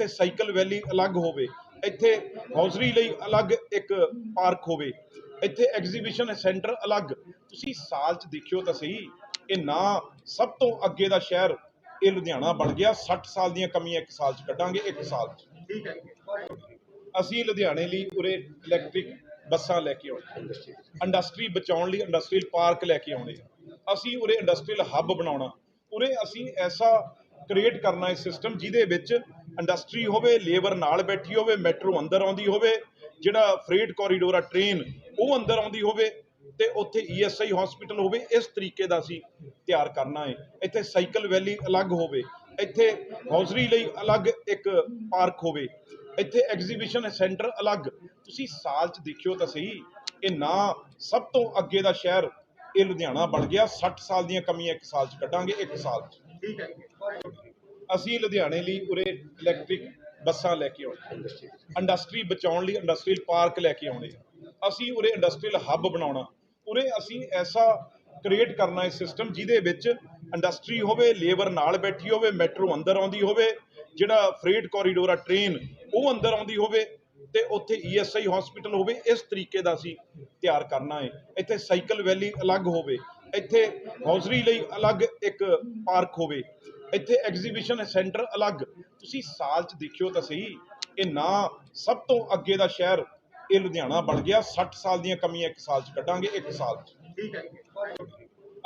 ਇੱਥੇ ਸਾਈਕਲ ਵੈਲੀ ਅਲੱਗ ਹੋਵੇ, ਇੱਥੇ ਹੌਜ਼ਰੀ ਲਈ ਅਲੱਗ ਇੱਕ ਪਾਰਕ ਹੋਵੇ, ਇੱਥੇ ਐਗਜ਼ੀਬਿਸ਼ਨ ਸੈਂਟਰ ਅਲੱਗ। ਤੁਸੀਂ ਸਾਲ ਚ ਦੇਖਿਓ ਤਾਂ ਸਹੀ, ਇਹ ਨਾ ਸਭ ਤੋਂ ਅੱਗੇ ਦਾ ਸ਼ਹਿਰ, ਇਹ ਲੁਧਿਆਣਾ ਬਣ ਗਿਆ। 60 ਸਾਲ ਦੀਆਂ ਕਮੀਆਂ ਇੱਕ ਸਾਲ ਚ ਕੱਢਾਂਗੇ, ਇੱਕ ਸਾਲ ਚ। ਠੀਕ ਹੈ। ਅਸੀਂ ਲੁਧਿਆਣੇ ਲਈ ਉਰੇ ਇਲੈਕਟ੍ਰਿਕ ਬੱਸਾਂ ਲੈ ਕੇ ਆਉਣੇ ਇੰਡਸਟਰੀ ਬਚਾਉਣ ਲਈ ਇੰਡਸਟਰੀਅਲ ਪਾਰਕ ਲੈ ਕੇ ਆਉਣੇ ਅਸੀਂ ਉਰੇ ਇੰਡਸਟਰੀਅਲ ਹੱਬ ਬਣਾਉਣਾ। ਉਰੇ ਅਸੀਂ ਐਸਾ ਕ੍ਰੀਏਟ ਕਰਨਾ ਹੈ ਸਿਸਟਮ ਜਿਹਦੇ ਵਿੱਚ ਇੰਡਸਟਰੀ ਹੋਵੇ, ਲੇਬਰ ਨਾਲ ਬੈਠੀ ਹੋਵੇ, ਮੈਟਰੋ ਅੰਦਰ ਆਉਂਦੀ ਹੋਵੇ, ਜਿਹੜਾ ਫਰੇਟ ਕੋਰੀਡੋਰ ਆ, ਟ੍ਰੇਨ, ਉਹ ਅੰਦਰ ਆਉਂਦੀ ਹੋਵੇ ਤੇ ਉੱਥੇ ਈਐਸਆਈ ਹਸਪੀਟਲ ਹੋਵੇ, ਇਸ ਤਰੀਕੇ ਦਾ ਅਸੀਂ ਤਿਆਰ ਕਰਨਾ ਹੈ ਇੱਥੇ ਸਾਈਕਲ ਵੈਲੀ ਅਲੱਗ ਹੋਵੇ, ਇੱਥੇ ਹੌਜ਼ਰੀ ਲਈ ਅਲੱਗ ਇੱਕ ਪਾਰਕ ਹੋਵੇ, ਇੱਥੇ ਐਗਜ਼ੀਬਿਸ਼ਨ ਸੈਂਟਰ ਅਲੱਗ। ਤੁਸੀਂ ਸਾਲ ਚ ਦੇਖਿਓ ਤਾਂ ਸਹੀ, ਇਹ ਨਾ ਸਭ ਤੋਂ ਅੱਗੇ ਦਾ ਸ਼ਹਿਰ ਇਹ ਲੁਧਿਆਣਾ ਬਣ ਗਿਆ 60 ਸਾਲ ਦੀਆਂ ਕਮੀਆਂ ਇੱਕ ਸਾਲ ਚ ਕੱਢਾਂਗੇ, ਇੱਕ ਸਾਲ ਚ। ਠੀਕ ਹੈ। ਅਸੀਂ ਲੁਧਿਆਣੇ ਲਈ ਉਰੇ ਇਲੈਕਟ੍ਰਿਕ ਬੱਸਾਂ ਲੈ ਕੇ ਆਉਣੇ ਇੰਡਸਟਰੀ ਬਚਾਉਣ ਲਈ ਇੰਡਸਟਰੀਅਲ ਪਾਰਕ ਲੈ ਕੇ ਆਉਣੇ ਅਸੀਂ ਉਰੇ ਇੰਡਸਟਰੀਅਲ ਹੱਬ ਬਣਾਉਣਾ। ਉਰੇ ਅਸੀਂ ਐਸਾ ਕ੍ਰੀਏਟ ਕਰਨਾ ਹੈ ਸਿਸਟਮ ਜਿਹਦੇ ਵਿੱਚ ਇੰਡਸਟਰੀ ਹੋਵੇ ਲੇਬਰ ਨਾਲ ਬੈਠੀ ਹੋਵੇ ਮੈਟਰੋ ਅੰਦਰ ਆਉਂਦੀ ਹੋਵੇ ਜਿਹੜਾ ਫਰੇਟ ਕੋਰੀਡੋਰ ਆ ਟ੍ਰੇਨ ਉਹ ਅੰਦਰ ਆਉਂਦੀ ਹੋਵੇ ਤੇ ਉੱਥੇ ਈਐਸਆਈ ਹਸਪੀਟਲ ਹੋਵੇ ਇਸ ਤਰੀਕੇ ਦਾ ਅਸੀਂ ਤਿਆਰ ਕਰਨਾ ਹੈ। ਇੱਥੇ ਸਾਈਕਲ ਵੈਲੀ ਅਲੱਗ ਹੋਵੇ। ਇੱਥੇ ਹੌਜ਼ਰੀ ਲਈ ਅਲੱਗ ਇੱਕ ਪਾਰਕ ਹੋਵੇ। ਇੱਥੇ ਐਗਜ਼ੀਬਿਸ਼ਨ ਸੈਂਟਰ ਅਲੱਗ। ਤੁਸੀਂ ਸਾਲ ਚ ਦੇਖਿਓ ਤਾਂ ਸਹੀ ਇਹ ਨਾ ਸਭ ਤੋਂ ਅੱਗੇ ਦਾ ਸ਼ਹਿਰ ਇਹ ਲੁਧਿਆਣਾ ਬਣ ਗਿਆ। 60 ਸਾਲ ਦੀਆਂ ਕਮੀਆਂ ਇੱਕ ਸਾਲ ਚ ਕੱਢਾਂਗੇ ਇੱਕ ਸਾਲ ਚ। ਠੀਕ ਹੈ।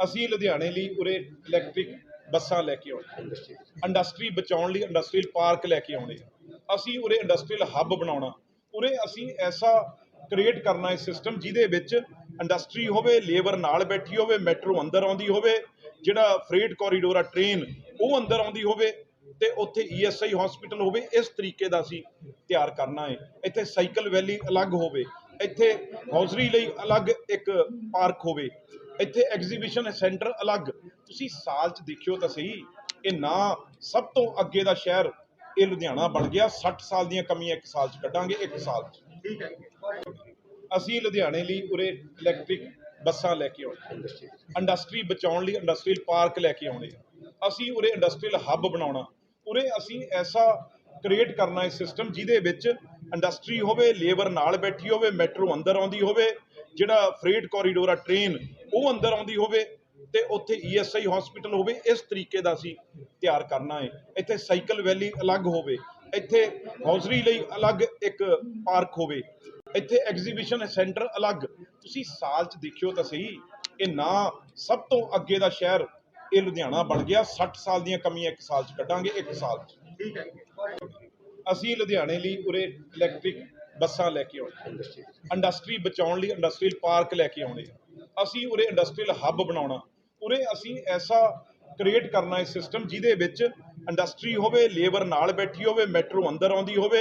ਅਸੀਂ ਲੁਧਿਆਣੇ ਲਈ ਉਰੇ ਇਲੈਕਟ੍ਰਿਕ ਬੱਸਾਂ ਲੈ ਕੇ ਆਉਣੇ ਇੰਡਸਟਰੀ ਬਚਾਉਣ ਲਈ ਇੰਡਸਟਰੀਅਲ ਪਾਰਕ ਲੈ ਕੇ ਆਉਣੇ। ਅਸੀਂ ਉਰੇ ਇੰਡਸਟਰੀਅਲ ਹੱਬ ਬਣਾਉਣਾ। ਉਰੇ ਅਸੀਂ ਐਸਾ ਕ੍ਰੀਏਟ ਕਰਨਾ ਹੈ ਸਿਸਟਮ ਜਿਹਦੇ ਵਿੱਚ ਇੰਡਸਟਰੀ ਹੋਵੇ ਲੇਬਰ ਨਾਲ ਬੈਠੀ ਹੋਵੇ ਮੈਟਰੋ ਅੰਦਰ ਆਉਂਦੀ ਹੋਵੇ ਜਿਹੜਾ ਫਰੇਟ ਕੋਰੀਡੋਰ ਆ ਟ੍ਰੇਨ ਉਹ ਅੰਦਰ ਆਉਂਦੀ ਹੋਵੇ ਤੇ ਉੱਥੇ ਈਐਸਆਈ ਹਸਪੀਟਲ ਹੋਵੇ ਇਸ ਤਰੀਕੇ ਦਾ ਅਸੀਂ ਤਿਆਰ ਕਰਨਾ ਹੈ। ਇੱਥੇ ਸਾਈਕਲ ਵੈਲੀ ਅਲੱਗ ਹੋਵੇ ਇੱਥੇ ਹੌਜ਼ਰੀ ਲਈ ਅਲੱਗ ਇੱਕ ਪਾਰਕ ਹੋਵੇ ਇੱਥੇ ਐਗਜ਼ੀਬਿਸ਼ਨ ਸੈਂਟਰ ਅਲੱਗ। ਤੁਸੀਂ ਸਾਲ ਚ ਦੇਖਿਓ ਤਾਂ ਸਹੀ ਇਹ ਨਾ ਸਭ ਤੋਂ ਅੱਗੇ ਦਾ ਸ਼ਹਿਰ ਇਹ ਲੁਧਿਆਣਾ ਬਣ ਗਿਆ। 60 ਸਾਲ ਦੀਆਂ ਕਮੀਆਂ ਇੱਕ ਸਾਲ ਚ ਕੱਢਾਂਗੇ ਇੱਕ ਸਾਲ ਚ। ਠੀਕ ਹੈ। ਅਸੀਂ ਲੁਧਿਆਣੇ ਲਈ ਉਰੇ ਇਲੈਕਟ੍ਰਿਕ ਬੱਸਾਂ ਲੈ ਕੇ ਆਉਣੇ। ਇੰਡਸਟਰੀ ਬਚਾਉਣ ਲਈ ਇੰਡਸਟਰੀਅਲ ਪਾਰਕ ਲੈ ਕੇ ਆਉਣੇ। ਅਸੀਂ ਉਰੇ ਇੰਡਸਟਰੀਅਲ ਹੱਬ ਬਣਾਉਣਾ। ਉਰੇ ਅਸੀਂ ਐਸਾ ਕ੍ਰੀਏਟ ਕਰਨਾ ਹੈ ਸਿਸਟਮ ਜਿਹਦੇ ਵਿੱਚ ਇੰਡਸਟਰੀ ਹੋਵੇ ਲੇਬਰ ਨਾਲ ਬੈਠੀ ਹੋਵੇ ਮੈਟਰੋ ਅੰਦਰ ਆਉਂਦੀ ਹੋਵੇ, ਜਿਹੜਾ ਫਰੇਟ ਕੋਰੀਡੋਰ ਆ ਟ੍ਰੇਨ ਉਹ ਅੰਦਰ ਆਉਂਦੀ ਹੋਵੇ ਤੇ ਉੱਥੇ ਈਐਸਆਈ ਹਸਪੀਟਲ ਹੋਵੇ, ਇਸ ਤਰੀਕੇ ਦਾ ਅਸੀਂ ਤਿਆਰ ਕਰਨਾ ਹੈ ਇੱਥੇ ਸਾਈਕਲ ਵੈਲੀ ਅਲੱਗ ਹੋਵੇ, ਇੱਥੇ ਹੌਜ਼ਰੀ ਲਈ ਅਲੱਗ ਇੱਕ ਪਾਰਕ ਹੋਵੇ, ਇੱਥੇ ਐਗਜ਼ੀਬਿਸ਼ਨ ਸੈਂਟਰ ਅਲੱਗ। ਤੁਸੀਂ ਸਾਲ ਚ ਦੇਖਿਓ ਤਾਂ ਸਹੀ, ਇਹ ਨਾ ਸਭ ਤੋਂ ਅੱਗੇ ਦਾ ਸ਼ਹਿਰ ਇਹ ਲੁਧਿਆਣਾ ਬਣ ਗਿਆ। 60 ਸਾਲ ਦੀਆਂ ਕਮੀਆਂ ਇੱਕ ਸਾਲ ਚ ਕੱਢਾਂਗੇ ਇੱਕ ਸਾਲ ਚ। ਠੀਕ ਹੈ। ਅਸੀਂ ਲੁਧਿਆਣੇ ਲਈ ਉਰੇ ਇਲੈਕਟ੍ਰਿਕ ਬੱਸਾਂ ਲੈ ਕੇ ਆਉਣੇ ਇੰਡਸਟਰੀ ਬਚਾਉਣ ਲਈ ਇੰਡਸਟਰੀਅਲ ਪਾਰਕ ਲੈ ਕੇ ਆਉਣੇ ਅਸੀਂ ਉਰੇ ਇੰਡਸਟਰੀਅਲ ਹੱਬ ਬਣਾਉਣਾ। ਉਰੇ ਅਸੀਂ ਐਸਾ ਕ੍ਰੀਏਟ ਕਰਨਾ ਹੈ ਸਿਸਟਮ ਜਿਹਦੇ ਵਿੱਚ ਇੰਡਸਟਰੀ ਹੋਵੇ ਲੇਬਰ ਨਾਲ ਬੈਠੀ ਹੋਵੇ ਮੈਟਰੋ ਅੰਦਰ ਆਉਂਦੀ ਹੋਵੇ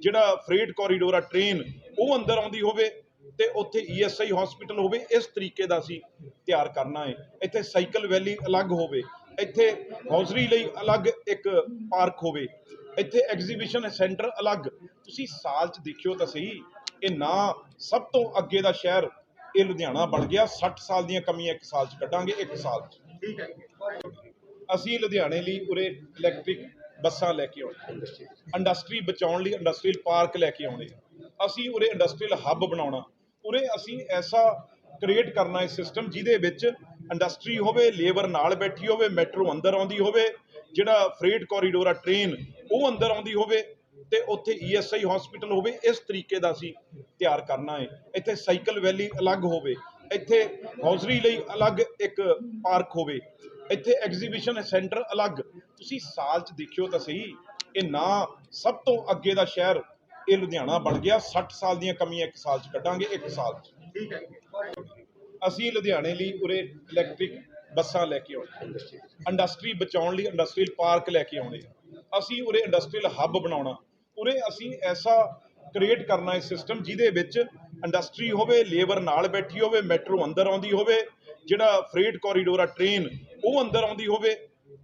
ਜਿਹੜਾ ਫਰੇਟ ਕੋਰੀਡੋਰ ਆ ਟ੍ਰੇਨ ਉਹ ਅੰਦਰ ਆਉਂਦੀ ਹੋਵੇ ਤੇ ਉੱਥੇ ਈਐਸਆਈ ਹਸਪੀਟਲ ਹੋਵੇ ਇਸ ਤਰੀਕੇ ਦਾ ਅਸੀਂ ਤਿਆਰ ਕਰਨਾ ਹੈ। ਇੱਥੇ ਸਾਈਕਲ ਵੈਲੀ ਅਲੱਗ ਹੋਵੇ ਇੱਥੇ ਹੌਜ਼ਰੀ ਲਈ ਅਲੱਗ ਇੱਕ ਪਾਰਕ ਹੋਵੇ ਇੱਥੇ ਐਗਜ਼ੀਬਿਸ਼ਨ ਸੈਂਟਰ ਅਲੱਗ। ਤੁਸੀਂ ਸਾਲ ਚ ਦੇਖਿਓ ਤਾਂ ਸਹੀ ਇਹ ਨਾ ਸਭ ਤੋਂ ਅੱਗੇ ਦਾ ਸ਼ਹਿਰ ਇਹ ਲੁਧਿਆਣਾ ਬਣ ਗਿਆ। 60 ਸਾਲ ਦੀਆਂ ਕਮੀਆਂ ਇੱਕ ਸਾਲ ਚ ਕੱਢਾਂਗੇ ਇੱਕ ਸਾਲ ਚ। ਠੀਕ ਹੈ। ਅਸੀਂ ਲੁਧਿਆਣੇ ਲਈ ਉਰੇ ਇਲੈਕਟ੍ਰਿਕ ਬੱਸਾਂ ਲੈ ਕੇ ਆਉਣੇ ਇੰਡਸਟਰੀ ਬਚਾਉਣ ਲਈ ਇੰਡਸਟਰੀਅਲ ਪਾਰਕ ਲੈ ਕੇ ਆਉਣੇ ਅਸੀਂ ਉਰੇ ਇੰਡਸਟਰੀਅਲ ਹੱਬ ਬਣਾਉਣਾ। ਉਰੇ ਅਸੀਂ ਐਸਾ ਕ੍ਰੀਏਟ ਕਰਨਾ ਹੈ ਸਿਸਟਮ ਜਿਹਦੇ ਵਿੱਚ ਇੰਡਸਟਰੀ ਹੋਵੇ, ਲੇਬਰ ਨਾਲ ਬੈਠੀ ਹੋਵੇ, ਮੈਟਰੋ ਅੰਦਰ ਆਉਂਦੀ ਹੋਵੇ, ਜਿਹੜਾ ਫਰੇਟ ਕੋਰੀਡੋਰ ਆ, ਟ੍ਰੇਨ, ਉਹ ਅੰਦਰ ਆਉਂਦੀ ਹੋਵੇ ਤੇ ਉੱਥੇ ਈਐਸਆਈ ਹਸਪੀਟਲ ਹੋਵੇ, ਇਸ ਤਰੀਕੇ ਦਾ ਅਸੀਂ ਤਿਆਰ ਕਰਨਾ ਹੈ ਇੱਥੇ ਸਾਈਕਲ ਵੈਲੀ ਅਲੱਗ ਹੋਵੇ, ਇੱਥੇ ਹੌਜ਼ਰੀ ਲਈ ਅਲੱਗ ਇੱਕ ਪਾਰਕ ਹੋਵੇ, ਇੱਥੇ ਐਗਜ਼ੀਬਿਸ਼ਨ ਸੈਂਟਰ ਅਲੱਗ। ਤੁਸੀਂ ਸਾਲ ਚ ਦੇਖਿਓ ਤਾਂ ਸਹੀ, ਇਹ ਨਾ ਸਭ ਤੋਂ ਅੱਗੇ ਦਾ ਸ਼ਹਿਰ ਇਹ ਲੁਧਿਆਣਾ ਬਣ ਗਿਆ। 60 ਸਾਲ ਦੀਆਂ ਕਮੀਆਂ ਇੱਕ ਸਾਲ ਚ ਕੱਢਾਂਗੇ ਇੱਕ ਸਾਲ ਚ। ਠੀਕ ਹੈ ਅਸੀਂ ਲੁਧਿਆਣੇ ਲਈ ਉਰੇ ਇਲੈਕਟ੍ਰਿਕ ਬੱਸਾਂ ਲੈ ਕੇ ਆਉਣੇ। ਇੰਡਸਟਰੀ ਬਚਾਉਣ ਲਈ ਇੰਡਸਟਰੀਅਲ ਪਾਰਕ ਲੈ ਕੇ ਆਉਣੇ। ਅਸੀਂ ਉਰੇ ਇੰਡਸਟਰੀਅਲ ਹੱਬ ਬਣਾਉਣਾ। ਉਰੇ ਅਸੀਂ ਐਸਾ ਕ੍ਰੀਏਟ ਕਰਨਾ ਹੈ ਸਿਸਟਮ ਜਿਹਦੇ ਵਿੱਚ ਇੰਡਸਟਰੀ ਹੋਵੇ ਲੇਬਰ ਨਾਲ ਬੈਠੀ ਹੋਵੇ ਮੈਟਰੋ ਅੰਦਰ ਆਉਂਦੀ ਹੋਵੇ ਜਿਹੜਾ ਫਰੇਟ ਕੋਰੀਡੋਰ ਆ ਟ੍ਰੇਨ ਉਹ ਅੰਦਰ ਆਉਂਦੀ ਹੋਵੇ।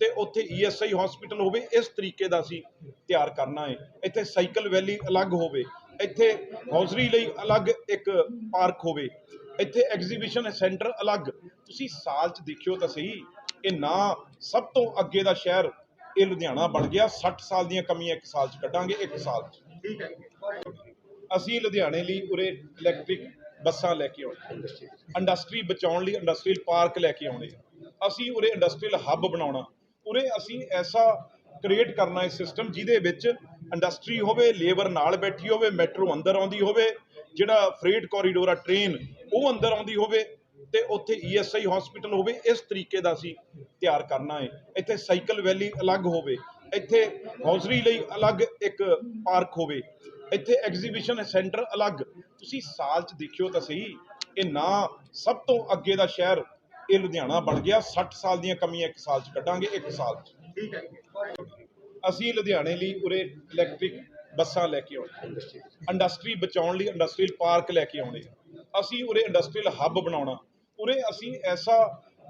ਤੇ ਉੱਥੇ ਈਐਸਆਈ ਹਸਪੀਟਲ ਹੋਵੇ ਇਸ ਤਰੀਕੇ ਦਾ ਅਸੀਂ ਤਿਆਰ ਕਰਨਾ ਹੈ। ਇੱਥੇ ਸਾਈਕਲ ਵੈਲੀ ਅਲੱਗ ਹੋਵੇ ਇੱਥੇ ਹੌਜ਼ਰੀ ਲਈ ਅਲੱਗ ਇੱਕ ਪਾਰਕ ਹੋਵੇ ਇੱਥੇ ਐਗਜ਼ੀਬਿਸ਼ਨ ਸੈਂਟਰ ਅਲੱਗ। ਤੁਸੀਂ ਸਾਲ ਚ ਦੇਖਿਓ ਤਾਂ ਸਹੀ ਇਹ ਨਾ ਸਭ ਤੋਂ ਅੱਗੇ ਦਾ ਸ਼ਹਿਰ ਇਹ ਲੁਧਿਆਣਾ ਬਣ ਗਿਆ। 60 ਸਾਲ ਦੀਆਂ ਕਮੀਆਂ ਇੱਕ ਸਾਲ ਚ ਕੱਢਾਂਗੇ ਇੱਕ ਸਾਲ ਚ। ਠੀਕ ਹੈ ਅਸੀਂ ਲੁਧਿਆਣੇ ਲਈ ਉਰੇ ਇਲੈਕਟ੍ਰਿਕ ਬੱਸਾਂ ਲੈ ਕੇ ਆਉਣੇ। ਇੰਡਸਟਰੀ ਬਚਾਉਣ ਲਈ ਇੰਡਸਟਰੀਅਲ ਪਾਰਕ ਲੈ ਕੇ ਆਉਣੇ। ਅਸੀਂ ਉਰੇ ਇੰਡਸਟਰੀਅਲ ਹੱਬ ਬਣਾਉਣਾ। ਉਰੇ ਅਸੀਂ ਐਸਾ ਕ੍ਰੀਏਟ ਕਰਨਾ ਹੈ ਸਿਸਟਮ ਜਿਹਦੇ ਵਿੱਚ ਇੰਡਸਟਰੀ ਹੋਵੇ ਲੇਬਰ ਨਾਲ ਬੈਠੀ ਹੋਵੇ ਮੈਟਰੋ ਅੰਦਰ ਆਉਂਦੀ ਹੋਵੇ, ਜਿਹੜਾ ਫਰੇਟ ਕੋਰੀਡੋਰ ਆ ਟ੍ਰੇਨ ਉਹ ਅੰਦਰ ਆਉਂਦੀ ਹੋਵੇ ਤੇ ਉੱਥੇ ਈਐਸਆਈ ਹਸਪੀਟਲ ਹੋਵੇ, ਇਸ ਤਰੀਕੇ ਦਾ ਅਸੀਂ ਤਿਆਰ ਕਰਨਾ ਹੈ ਇੱਥੇ ਸਾਈਕਲ ਵੈਲੀ ਅਲੱਗ ਹੋਵੇ, ਇੱਥੇ ਹੌਜ਼ਰੀ ਲਈ ਅਲੱਗ ਇੱਕ ਪਾਰਕ ਹੋਵੇ, ਇੱਥੇ ਐਗਜ਼ੀਬਿਸ਼ਨ ਸੈਂਟਰ ਅਲੱਗ। ਤੁਸੀਂ ਸਾਲ ਚ ਦੇਖਿਓ ਤਾਂ ਸਹੀ, ਇਹ ਨਾ ਸਭ ਤੋਂ ਅੱਗੇ ਦਾ ਸ਼ਹਿਰ ਇਹ ਲੁਧਿਆਣਾ ਬਣ ਗਿਆ। 60 ਸਾਲ ਦੀਆਂ ਕਮੀਆਂ ਇੱਕ ਸਾਲ ਚ ਕੱਢਾਂਗੇ ਇੱਕ ਸਾਲ ਚ। ਠੀਕ ਹੈ। ਅਸੀਂ ਲੁਧਿਆਣੇ ਲਈ ਉਰੇ ਇਲੈਕਟ੍ਰਿਕ ਬੱਸਾਂ ਲੈ ਕੇ ਆਉਣੇ ਇੰਡਸਟਰੀ ਬਚਾਉਣ ਲਈ ਇੰਡਸਟਰੀਅਲ ਪਾਰਕ ਲੈ ਕੇ ਆਉਣੇ। ਅਸੀਂ ਉਰੇ ਇੰਡਸਟਰੀਅਲ ਹੱਬ ਬਣਾਉਣਾ। ਉਰੇ ਅਸੀਂ ਐਸਾ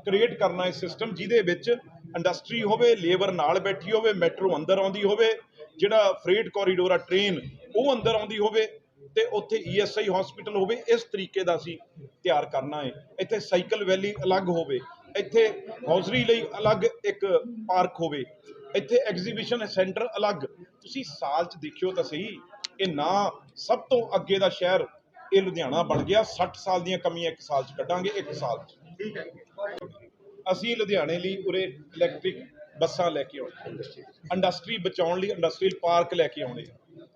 ਕ੍ਰੀਏਟ ਕਰਨਾ ਹੈ ਸਿਸਟਮ ਜਿਹਦੇ ਵਿੱਚ ਇੰਡਸਟਰੀ ਹੋਵੇ ਲੇਬਰ ਨਾਲ ਬੈਠੀ ਹੋਵੇ ਮੈਟਰੋ ਅੰਦਰ ਆਉਂਦੀ ਹੋਵੇ ਜਿਹੜਾ ਫਰੇਟ ਕੋਰੀਡੋਰ ਆ ਟ੍ਰੇਨ ਉਹ ਅੰਦਰ ਆਉਂਦੀ ਹੋਵੇ ਤੇ ਉੱਥੇ ਈਐਸਆਈ ਹਸਪੀਟਲ ਹੋਵੇ ਇਸ ਤਰੀਕੇ ਦਾ ਅਸੀਂ ਤਿਆਰ ਕਰਨਾ ਹੈ। ਇੱਥੇ ਸਾਈਕਲ ਵੈਲੀ ਅਲੱਗ ਹੋਵੇ ਇੱਥੇ ਹੌਜ਼ਰੀ ਲਈ ਅਲੱਗ ਇੱਕ ਪਾਰਕ ਹੋਵੇ ਇੱਥੇ ਐਗਜ਼ੀਬਿਸ਼ਨ ਸੈਂਟਰ ਅਲੱਗ। ਤੁਸੀਂ ਸਾਲ ਚ ਦੇਖਿਓ ਤਾਂ ਸਹੀ ਇਹ ਨਾ ਸਭ ਤੋਂ ਅੱਗੇ ਦਾ ਸ਼ਹਿਰ ਇਹ ਲੁਧਿਆਣਾ ਬਣ ਗਿਆ। 60 ਸਾਲ ਦੀਆਂ ਕਮੀਆਂ ਇੱਕ ਸਾਲ ਚ ਕੱਢਾਂਗੇ ਇੱਕ ਸਾਲ ਚ। ਠੀਕ ਹੈ। ਅਸੀਂ ਲੁਧਿਆਣੇ ਲਈ ਉਰੇ ਇਲੈਕਟ੍ਰਿਕ ਬੱਸਾਂ ਲੈ ਕੇ ਆਉਣੇ ਇੰਡਸਟਰੀ ਬਚਾਉਣ ਲਈ ਇੰਡਸਟਰੀਅਲ ਪਾਰਕ ਲੈ ਕੇ ਆਉਣੇ।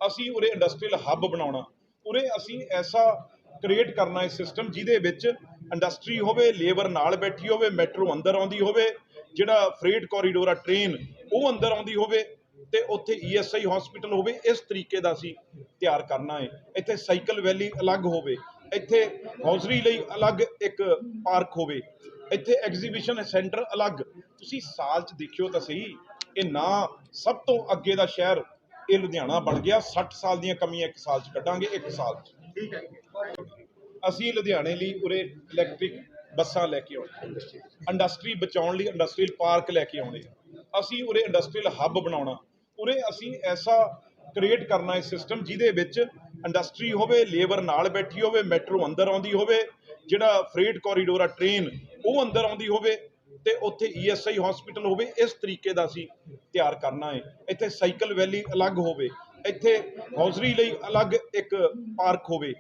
ਅਸੀਂ ਉਰੇ ਇੰਡਸਟਰੀਅਲ ਹੱਬ ਬਣਾਉਣਾ। ਉਰੇ ਅਸੀਂ ਐਸਾ ਕ੍ਰੀਏਟ ਕਰਨਾ ਹੈ ਸਿਸਟਮ ਜਿਹਦੇ ਵਿੱਚ ਇੰਡਸਟਰੀ ਹੋਵੇ, ਲੇਬਰ ਨਾਲ ਬੈਠੀ ਹੋਵੇ, ਮੈਟਰੋ ਅੰਦਰ ਆਉਂਦੀ ਹੋਵੇ, ਜਿਹੜਾ ਫਰੇਟ ਕੋਰੀਡੋਰ ਆ ਟ੍ਰੇਨ ਉਹ ਅੰਦਰ ਆਉਂਦੀ ਹੋਵੇ ਤੇ ਉੱਥੇ ਈਐਸਆਈ ਹਸਪੀਟਲ ਹੋਵੇ, ਇਸ ਤਰੀਕੇ ਦਾ ਅਸੀਂ ਤਿਆਰ ਕਰਨਾ ਹੈ। ਇੱਥੇ ਸਾਈਕਲ ਵੈਲੀ ਅਲੱਗ ਹੋਵੇ, ਇੱਥੇ ਹੌਜ਼ਰੀ ਲਈ ਅਲੱਗ ਇੱਕ ਪਾਰਕ ਹੋਵੇ, ਇੱਥੇ ਐਗਜ਼ੀਬਿਸ਼ਨ ਸੈਂਟਰ ਅਲੱਗ। ਤੁਸੀਂ ਸਾਲ ਚ ਦੇਖਿਓ ਤਾਂ ਸਹੀ, ਇਹ ਨਾ ਸਭ ਤੋਂ ਅੱਗੇ ਦਾ ਸ਼ਹਿਰ ਇਹ ਲੁਧਿਆਣਾ ਬਣ ਗਿਆ। 60 ਸਾਲ ਦੀਆਂ ਕਮੀਆਂ ਇੱਕ ਸਾਲ ਚ ਕੱਢਾਂਗੇ ਇੱਕ ਸਾਲ ਚ। ਠੀਕ ਹੈ ਅਸੀਂ ਲੁਧਿਆਣੇ ਲਈ ਉਰੇ ਇਲੈਕਟ੍ਰਿਕ ਬੱਸਾਂ ਲੈ ਕੇ ਆਉਣੇ ਇੰਡਸਟਰੀ ਬਚਾਉਣ ਲਈ ਇੰਡਸਟਰੀਅਲ ਪਾਰਕ ਲੈ ਕੇ ਆਉਣੇ। ਅਸੀਂ ਉਰੇ ਇੰਡਸਟਰੀਅਲ ਹੱਬ ਬਣਾਉਣਾ। ਉਰੇ ਅਸੀਂ ਐਸਾ ਕ੍ਰੀਏਟ ਕਰਨਾ ਹੈ ਸਿਸਟਮ ਜਿਹਦੇ ਵਿੱਚ ਇੰਡਸਟਰੀ ਹੋਵੇ ਲੇਬਰ ਨਾਲ ਬੈਠੀ ਹੋਵੇ ਮੈਟਰੋ ਅੰਦਰ ਆਉਂਦੀ ਹੋਵੇ ਜਿਹੜਾ ਫਰੇਟ ਕੋਰੀਡੋਰ ਆ ਟ੍ਰੇਨ ਉਹ ਅੰਦਰ ਆਉਂਦੀ ਹੋਵੇ। ਤੇ ਉੱਥੇ ਈਐਸਆਈ ਹਸਪੀਟਲ ਹੋਵੇ ਇਸ ਤਰੀਕੇ ਦਾ ਅਸੀਂ ਤਿਆਰ ਕਰਨਾ ਹੈ। ਇੱਥੇ ਸਾਈਕਲ ਵੈਲੀ ਅਲੱਗ ਹੋਵੇ ਇੱਥੇ ਹੌਜ਼ਰੀ ਲਈ ਅਲੱਗ ਇੱਕ ਪਾਰਕ ਹੋਵੇ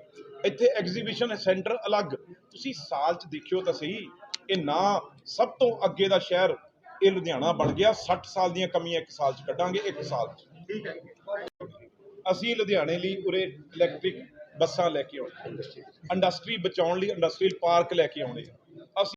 ਇੱਥੇ ਐਗਜ਼ੀਬਿਸ਼ਨ ਸੈਂਟਰ ਅਲੱਗ। ਤੁਸੀਂ ਸਾਲ ਚ ਦੇਖਿਓ ਤਾਂ ਸਹੀ ਇਹ ਨਾ ਸਭ ਤੋਂ ਅੱਗੇ ਦਾ ਸ਼ਹਿਰ ਇਹ ਲੁਧਿਆਣਾ ਬਣ ਗਿਆ। 60 ਸਾਲ ਦੀਆਂ ਕਮੀਆਂ ਇੱਕ ਸਾਲ ਚ ਕੱਢਾਂਗੇ ਇੱਕ ਸਾਲ ਚ। ਠੀਕ ਹੈ। ਅਸੀਂ ਲੁਧਿਆਣੇ ਲਈ ਉਰੇ ਇਲੈਕਟ੍ਰਿਕ ਬੱਸਾਂ ਲੈ ਕੇ ਆਉਣੇ। ਇੰਡਸਟਰੀ ਬਚਾਉਣ ਲਈ ਇੰਡਸਟਰੀਅਲ ਪਾਰਕ ਲੈ ਕੇ ਆਉਣੇ। ਅਸੀਂ